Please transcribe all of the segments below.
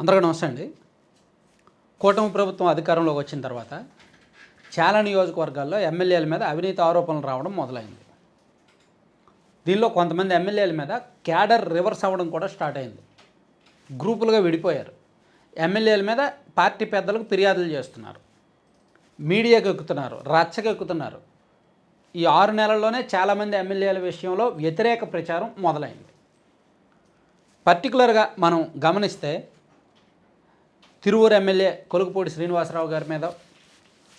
అందరికీ నమస్తే అండి. కూటమి ప్రభుత్వం అధికారంలోకి వచ్చిన తర్వాత చాలా నియోజకవర్గాల్లో ఎమ్మెల్యేల మీద అవినీతి ఆరోపణలు రావడం మొదలైంది. దీనిలో కొంతమంది ఎమ్మెల్యేల మీద క్యాడర్ రివర్స్ అవ్వడం కూడా స్టార్ట్ అయింది. గ్రూపులుగా విడిపోయారు. ఎమ్మెల్యేల మీద పార్టీ పెద్దలకు ఫిర్యాదులు చేస్తున్నారు. మీడియాకి ఎక్కుతున్నారు రచ్చకు ఎక్కుతున్నారు. ఈ ఆరు నెలల్లోనే చాలామంది ఎమ్మెల్యేల విషయంలో వ్యతిరేక ప్రచారం మొదలైంది. పర్టికులర్గా మనం గమనిస్తే తిరువూరు ఎమ్మెల్యే కొలుకుపూడి శ్రీనివాసరావు గారి మీద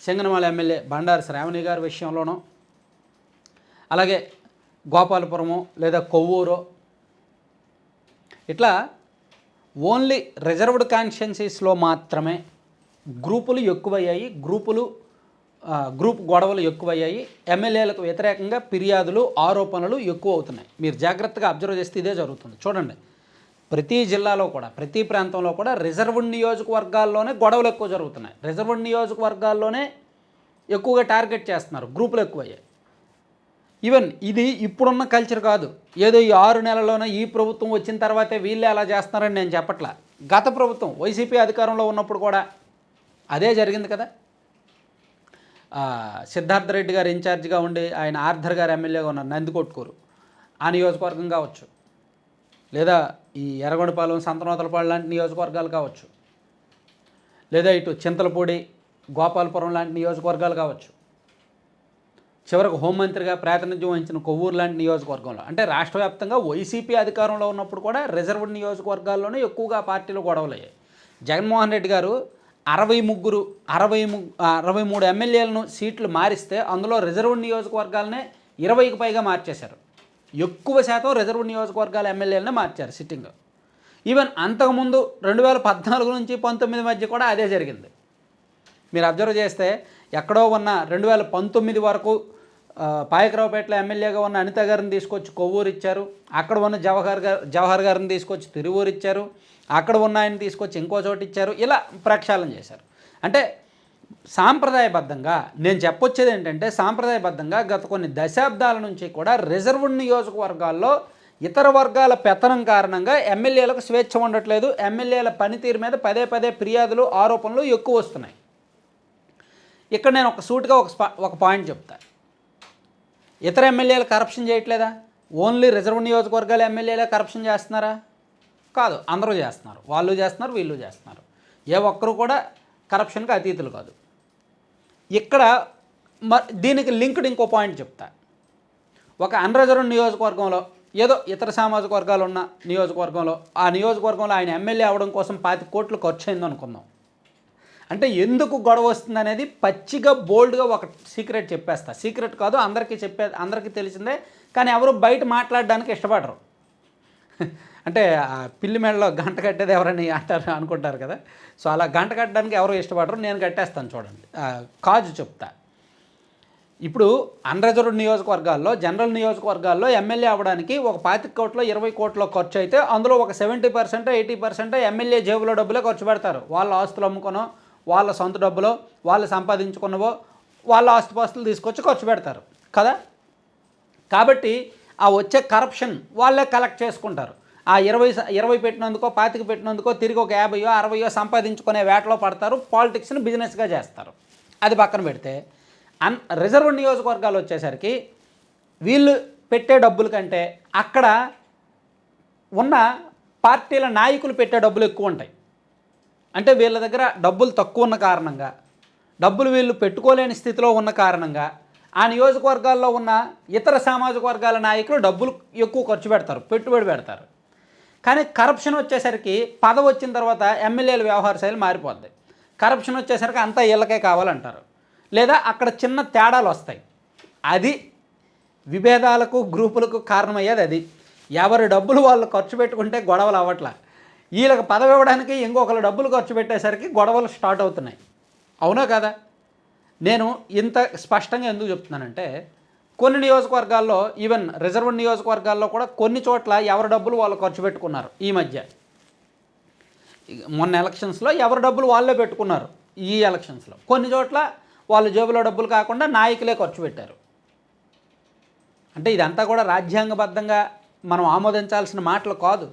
సింగనమల ఎమ్మెల్యే బండారు శ్రావణి గారి విషయంలోనూ అలాగే గోపాలపురము లేదా కొవ్వూరు ఇట్లా ఓన్లీ రిజర్వ్డ్ కాన్స్టిట్యున్సీస్లో మాత్రమే గ్రూపులు ఎక్కువయ్యాయి గ్రూపులు గ్రూప్ గొడవలు ఎక్కువయ్యాయి ఎమ్మెల్యేలకు వ్యతిరేకంగా ఫిర్యాదులు ఆరోపణలు ఎక్కువ అవుతున్నాయి. మీరు జాగ్రత్తగా అబ్జర్వ్ చేస్తే ఇదే జరుగుతుంది. చూడండి. ప్రతి జిల్లాలో కూడా ప్రతి ప్రాంతంలో కూడా రిజర్వ్డ్ నియోజకవర్గాల్లోనే గొడవలు ఎక్కువ జరుగుతున్నాయి. రిజర్వ్డ్ నియోజకవర్గాల్లోనే ఎక్కువగా టార్గెట్ చేస్తున్నారు గ్రూపులు ఎక్కువయ్యాయి. ఈవెన్ ఇది ఇప్పుడున్న కల్చర్ కాదు. ఏదో ఈ ఆరు నెలల్లోనే ఈ ప్రభుత్వం వచ్చిన తర్వాతే వీళ్ళే అలా చేస్తున్నారని నేను చెప్పట్లా. గత ప్రభుత్వం వైసీపీ అధికారంలో ఉన్నప్పుడు కూడా అదే జరిగింది కదా. సిద్ధార్థ రెడ్డి గారు ఇన్ఛార్జిగా ఉండి ఆయన ఆర్థర్ గారు ఎమ్మెల్యేగా ఉన్నారు నందికొట్కూరు ఆ నియోజకవర్గం కావచ్చు. లేదా ఈ ఎర్రగొండపాలెం సంతనోతలపాడు లాంటి నియోజకవర్గాలు కావచ్చు. లేదా ఇటు చింతలపూడి గోపాలపురం లాంటి నియోజకవర్గాలు కావచ్చు. చివరకు హోంమంత్రిగా ప్రాతినిధ్యం వహించిన కొవ్వూరు లాంటి నియోజకవర్గంలో. అంటే రాష్ట్ర వ్యాప్తంగా వైసీపీ అధికారంలో ఉన్నప్పుడు కూడా రిజర్వ్డ్ నియోజకవర్గాల్లోనే ఎక్కువగా పార్టీలు గొడవలయ్యాయి. జగన్మోహన్ రెడ్డి గారు అరవై ముగ్గురు అరవై ము అరవై మూడు ఎమ్మెల్యేలను సీట్లు మారిస్తే అందులో రిజర్వ్డ్ నియోజకవర్గాలనే ఇరవైకి పైగా మార్చేశారు. ఎక్కువ శాతం రిజర్వ్ నియోజకవర్గాల ఎమ్మెల్యేలనే మార్చారు సిట్టింగ్. ఈవెన్ అంతకుముందు రెండు వేల పద్నాలుగు నుంచి పంతొమ్మిది మధ్య కూడా అదే జరిగింది. మీరు అబ్జర్వ్ చేస్తే ఎక్కడో ఉన్న రెండు వేల పంతొమ్మిది వరకు పాయకరావుపేటలో ఎమ్మెల్యేగా ఉన్న అనిత గారిని తీసుకొచ్చి కొవ్వూరు ఇచ్చారు. అక్కడ ఉన్న జవహర్ గారు జవహర్ గారిని తీసుకొచ్చి తిరువూరు ఇచ్చారు. అక్కడ ఉన్న ఆయన తీసుకొచ్చి ఇంకో చోటు ఇచ్చారు. ఇలా ప్రక్షాళన చేశారు. అంటే సాంప్రదాయబద్ధంగా నేను చెప్పొచ్చేది ఏంటంటే సాంప్రదాయబద్ధంగా గత కొన్ని దశాబ్దాల నుంచి కూడా రిజర్వ్డ్ నియోజకవర్గాల్లో ఇతర వర్గాల పెత్తనం కారణంగా ఎమ్మెల్యేలకు స్వేచ్ఛ ఉండట్లేదు. ఎమ్మెల్యేల పనితీరు మీద పదే పదే ఫిర్యాదులు ఆరోపణలు ఎక్కువ వస్తున్నాయి. ఇక్కడ నేను ఒక సూటుగా ఒక ఒక పాయింట్ చెప్తా. ఇతర ఎమ్మెల్యేలు కరప్షన్ చేయట్లేదా? ఓన్లీ రిజర్వ్ నియోజకవర్గాల ఎమ్మెల్యేలే కరప్షన్ చేస్తున్నారా? కాదు అందరూ చేస్తున్నారు. వాళ్ళు చేస్తున్నారు వీళ్ళు చేస్తున్నారు. ఏ ఒక్కరు కూడా కరప్షన్కి అతీతులు కాదు. ఇక్కడ మ దీనికి లింక్డ్ ఇంకో పాయింట్ చెప్తా. ఒక అన్రిజర్వ్ నియోజకవర్గంలో ఏదో ఇతర సామాజిక వర్గాలు ఉన్న నియోజకవర్గంలో ఆ నియోజకవర్గంలో ఆయన ఎమ్మెల్యే అవడం కోసం పాతి కోట్లు ఖర్చు అయింది అనుకుందాం. అంటే ఎందుకు గొడవ వస్తుంది అనేది పచ్చిగా బోల్డ్గా ఒక సీక్రెట్ చెప్పేస్తా. సీక్రెట్ కాదు అందరికీ చెప్పే అందరికీ తెలిసిందే కానీ ఎవరు బయట మాట్లాడడానికి ఇష్టపడరు. అంటే పిల్లి మెడలో గంట కట్టేది ఎవరని అంటారు అనుకుంటారు కదా. సో అలా గంట కట్టడానికి ఎవరు ఇష్టపడరు నేను కట్టేస్తాను చూడండి. కాజు చెప్తా. ఇప్పుడు అన్రిజర్వ్డ్ నియోజకవర్గాల్లో జనరల్ నియోజకవర్గాల్లో ఎమ్మెల్యే అవ్వడానికి ఒక పాతిక కోట్లో ఇరవై కోట్ల ఖర్చు అయితే అందులో ఒక seventy percent eighty percent MLA జేబులో డబ్బులే ఖర్చు పెడతారు. వాళ్ళ ఆస్తులు అమ్ముకునో వాళ్ళ సొంత డబ్బులో వాళ్ళు సంపాదించుకున్నవో వాళ్ళ ఆస్తుపాస్తులు తీసుకొచ్చి ఖర్చు పెడతారు కదా. కాబట్టి ఆ వచ్చే కరప్షన్ వాళ్ళే కలెక్ట్ చేసుకుంటారు. ఆ ఇరవై ఇరవై పెట్టినందుకో పాతిక పెట్టినందుకో తిరిగి ఒక యాభైయో అరవయో సంపాదించుకునే వేటలో పడతారు పాలిటిక్స్ని బిజినెస్గా చేస్తారు. అది పక్కన పెడితే అన్ రిజర్వ్ నియోజకవర్గాలు వచ్చేసరికి వీళ్ళు పెట్టే డబ్బుల కంటే అక్కడ ఉన్న పార్టీల నాయకులు పెట్టే డబ్బులు ఎక్కువ ఉంటాయి. అంటే వీళ్ళ దగ్గర డబ్బులు తక్కువ ఉన్న కారణంగా డబ్బులు వీళ్ళు పెట్టుకోలేని స్థితిలో ఉన్న కారణంగా ఆ నియోజకవర్గాల్లో ఉన్న ఇతర సామాజిక వర్గాల నాయకులు డబ్బులు ఎక్కువ ఖర్చు పెడతారు పెట్టుబడి పెడతారు. కానీ కరప్షన్ వచ్చేసరికి పదవి వచ్చిన తర్వాత ఎమ్మెల్యేల వ్యవహార శైలి మారిపోద్ది. కరప్షన్ వచ్చేసరికి అంతా వీళ్ళకే కావాలంటారు. లేదా అక్కడ చిన్న తేడాలు వస్తాయి. అది విభేదాలకు గ్రూపులకు కారణమయ్యేది అది. ఎవరి డబ్బులు వాళ్ళు ఖర్చు పెట్టుకుంటే గొడవలు అవ్వట్లా. వీళ్ళకి పదవి ఇవ్వడానికి ఇంకొకరు డబ్బులు ఖర్చు పెట్టేసరికి గొడవలు స్టార్ట్ అవుతున్నాయి. అవునా కదా? నేను ఇంత స్పష్టంగా ఎందుకు చెప్తున్నానంటే కొన్ని నియోజకవర్గాల్లో ఈవెన్ రిజర్వ్ నియోజకవర్గాల్లో కూడా కొన్ని చోట్ల ఎవరి డబ్బులు వాళ్ళు ఖర్చు పెట్టుకున్నారు ఈ మధ్య. మొన్న ఎలక్షన్స్లో ఎవరి డబ్బులు వాళ్ళే పెట్టుకున్నారు ఈ ఎలక్షన్స్లో. కొన్ని చోట్ల వాళ్ళ జేబులో డబ్బులు కాకుండా నాయకులే ఖర్చు పెట్టారు. అంటే ఇదంతా కూడా రాజ్యాంగబద్ధంగా మనం ఆమోదించాల్సిన మాటలు కాదు.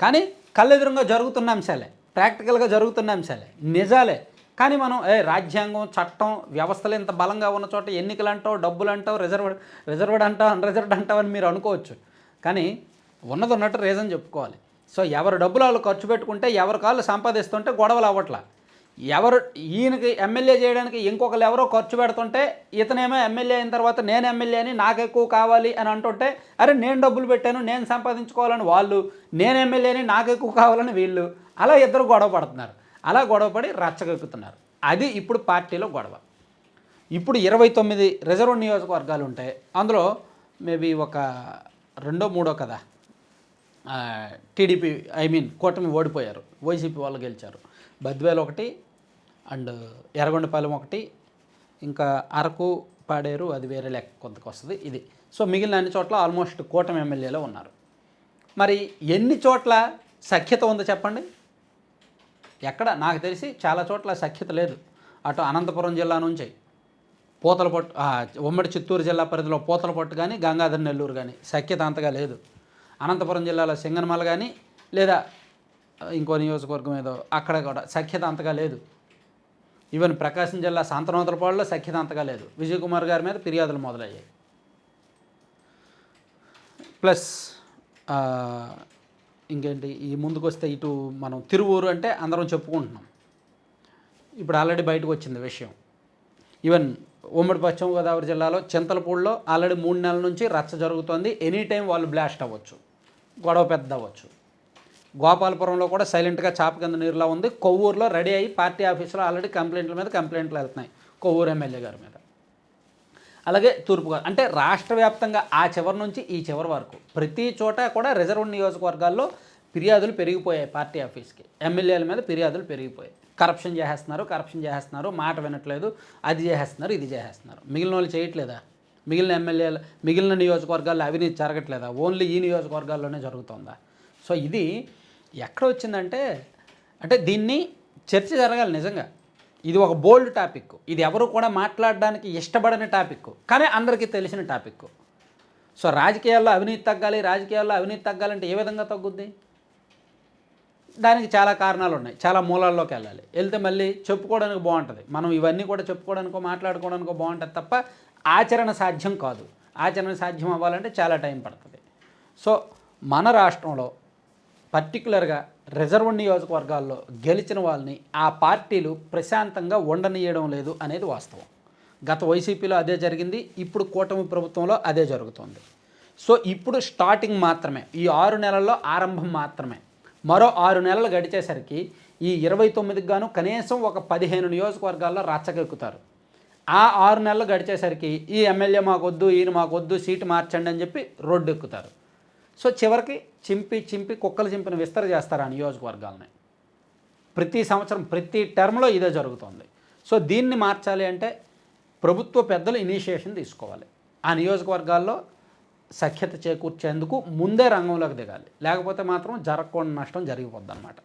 కానీ కళ్ళెదురుగా జరుగుతున్న అంశాలే ప్రాక్టికల్గా జరుగుతున్న అంశాలే నిజాలే. కానీ మనం ఏ రాజ్యాంగం చట్టం వ్యవస్థలు ఇంత బలంగా ఉన్న చోట ఎన్నికలు అంటావు డబ్బులు అంటావు రిజర్వ్ రిజర్వ్డ్ అంటావు అన్రిజర్వ్డ్ అంటావు అని మీరు అనుకోవచ్చు. కానీ ఉన్నది ఉన్నట్టు రీజన్ చెప్పుకోవాలి. సో ఎవరు డబ్బులు వాళ్ళు ఖర్చు పెట్టుకుంటే ఎవరి కాళ్ళు సంపాదిస్తుంటే గొడవలు అవ్వట్లా. ఎవరు ఈయనకి ఎమ్మెల్యే చేయడానికి ఇంకొకరు ఎవరో ఖర్చు పెడుతుంటే ఇతనేమో ఎమ్మెల్యే అయిన తర్వాత నేను ఎమ్మెల్యే అని నాకు ఎక్కువ కావాలి అని అంటుంటే అరే నేను డబ్బులు పెట్టాను నేను సంపాదించుకోవాలని వాళ్ళు నేను ఎమ్మెల్యే అని నాకు ఎక్కువ కావాలని వీళ్ళు అలా ఇద్దరు గొడవ పడుతున్నారు. అలా గొడవపడి రచ్చగెక్కుతున్నారు అది ఇప్పుడు పార్టీలో గొడవ. ఇప్పుడు ఇరవై తొమ్మిది రిజర్వ్ నియోజకవర్గాలు ఉంటాయి అందులో మేబీ ఒక రెండో మూడో కదా టీడీపీ ఐ మీన్ కూటమి ఓడిపోయారు. వైసీపీ వాళ్ళు గెలిచారు. బద్వేలు ఒకటి అండ్ ఎర్రగొండపాలెం ఒకటి ఇంకా అరకు పాడేరు అది వేరే లెక్క కొంతకు వస్తుంది ఇది. సో మిగిలిన అన్ని చోట్ల ఆల్మోస్ట్ కూటమి ఎమ్మెల్యేలో ఉన్నారు. మరి ఎన్ని చోట్ల సఖ్యత ఉందో చెప్పండి? ఎక్కడ? నాకు తెలిసి చాలా చోట్ల సఖ్యత లేదు. అటు అనంతపురం జిల్లా నుంచి. పూతలపట్టు ఉమ్మడి చిత్తూరు జిల్లా పరిధిలో పూతలపట్టు కానీ గంగాధర నెల్లూరు కానీ సఖ్యత అంతగా లేదు. అనంతపురం జిల్లాలో సింగనమల కానీ లేదా ఇంకో నియోజకవర్గం ఏదో అక్కడ కూడా సఖ్యత అంతగా లేదు. ఈవెన్ ప్రకాశం జిల్లా సాంతనోతలపాడులో సఖ్యత అంతగా లేదు. విజయ్ కుమార్ గారి మీద ఫిర్యాదులు మొదలయ్యాయి. ప్లస్ ఇంకేంటి ఈ ముందుకు వస్తే ఇటు మనం తిరువూరు అంటే అందరం చెప్పుకుంటున్నాం. ఇప్పుడు ఆల్రెడీ బయటకు వచ్చింది విషయం. ఈవెన్ ఉమ్మడి పశ్చిమ గోదావరి జిల్లాలో చింతలపూడిలో ఆల్రెడీ మూడు నెలల నుంచి రచ్చ జరుగుతోంది. ఎనీ టైం వాళ్ళు బ్లాస్ట్ అవ్వచ్చు. గొడవ పెద్ద అవ్వచ్చు. గోపాలపురంలో కూడా సైలెంట్గా చాప కింద నీరులా ఉంది. కొవ్వూరులో రెడీ అయ్యి పార్టీ ఆఫీసులో ఆల్రెడీ కంప్లైంట్ల మీద కంప్లైంట్లు వెళ్తున్నాయి. కొవ్వూరు ఎమ్మెల్యే గారి మీద. అలాగే తూర్పుగోదావరి అంటే రాష్ట్ర వ్యాప్తంగా ఆ చివరి నుంచి ఈ చివరి వరకు. ప్రతి చోట కూడా రిజర్వ్ నియోజకవర్గాల్లో ఫిర్యాదులు పెరిగిపోయాయి పార్టీ ఆఫీస్కి. ఎమ్మెల్యేల మీద ఫిర్యాదులు పెరిగిపోయాయి. కరప్షన్ చేసేస్తున్నారు కరప్షన్ చేసేస్తున్నారు మాట వినట్లేదు అది చేసేస్తున్నారు ఇది చేసేస్తున్నారు. మిగిలిన వాళ్ళు చేయట్లేదా? మిగిలిన ఎమ్మెల్యేలు మిగిలిన నియోజకవర్గాల్లో అవినీతి జరగట్లేదా? ఓన్లీ ఈ నియోజకవర్గాల్లోనే జరుగుతుందా? సో ఇది ఎక్కడ వచ్చిందంటే అంటే దీన్ని చర్చ జరగాలి నిజంగా. ఇది ఒక బోల్డ్ టాపిక్. ఇది ఎవరు కూడా మాట్లాడడానికి ఇష్టపడని టాపిక్. కానీ అందరికీ తెలిసిన టాపిక్. సో రాజకీయాల్లో అవినీతి తగ్గాలి రాజకీయాల్లో అవినీతి తగ్గాలంటే ఏ విధంగా తగ్గుద్ది? దానికి చాలా కారణాలు ఉన్నాయి. చాలా మూలాల్లోకి వెళ్ళాలి. వెళ్తే మళ్ళీ చెప్పుకోవడానికి బాగుంటుంది. మనం ఇవన్నీ కూడా చెప్పుకోవడానికో మాట్లాడుకోవడానికో బాగుంటుంది తప్ప ఆచరణ సాధ్యం కాదు. ఆచరణ సాధ్యం అవ్వాలంటే చాలా టైం పడుతుంది. సో మన రాష్ట్రంలో పర్టికులర్గా రిజర్వ్ నియోజకవర్గాల్లో గెలిచిన వాళ్ళని ఆ పార్టీలు ప్రశాంతంగా ఉండనీయడం లేదు అనేది వాస్తవం. గత వైసీపీలో అదే జరిగింది ఇప్పుడు కూటమి ప్రభుత్వంలో అదే జరుగుతుంది. సో ఇప్పుడు స్టార్టింగ్ మాత్రమే ఈ ఆరు నెలల్లో ఆరంభం మాత్రమే. మరో ఆరు నెలలు గడిచేసరికి ఈ ఇరవై తొమ్మిదికి గాను కనీసం ఒక పదిహేను నియోజకవర్గాల్లో రచ్చకెక్కుతారు ఆ ఆరు నెలలు గడిచేసరికి ఈ ఎమ్మెల్యే మాకొద్దు ఈయన మాకొద్దు సీటు మార్చండి అని చెప్పి రోడ్డు ఎక్కుతారు సో చివరికి చింపి చింపి కుక్కలు చింపిన విస్తర చేస్తారు ఆ నియోజకవర్గాలని. ప్రతి సంవత్సరం ప్రతి టర్మ్లో ఇదే జరుగుతుంది. సో దీన్ని మార్చాలి అంటే ప్రభుత్వ పెద్దలు ఇనిషియేషన్ తీసుకోవాలి. ఆ నియోజకవర్గాల్లో సఖ్యత చేకూర్చేందుకు ముందే రంగంలోకి దిగాలి. లేకపోతే మాత్రం జరగకుండా నష్టం జరిగిపోద్ది అనమాట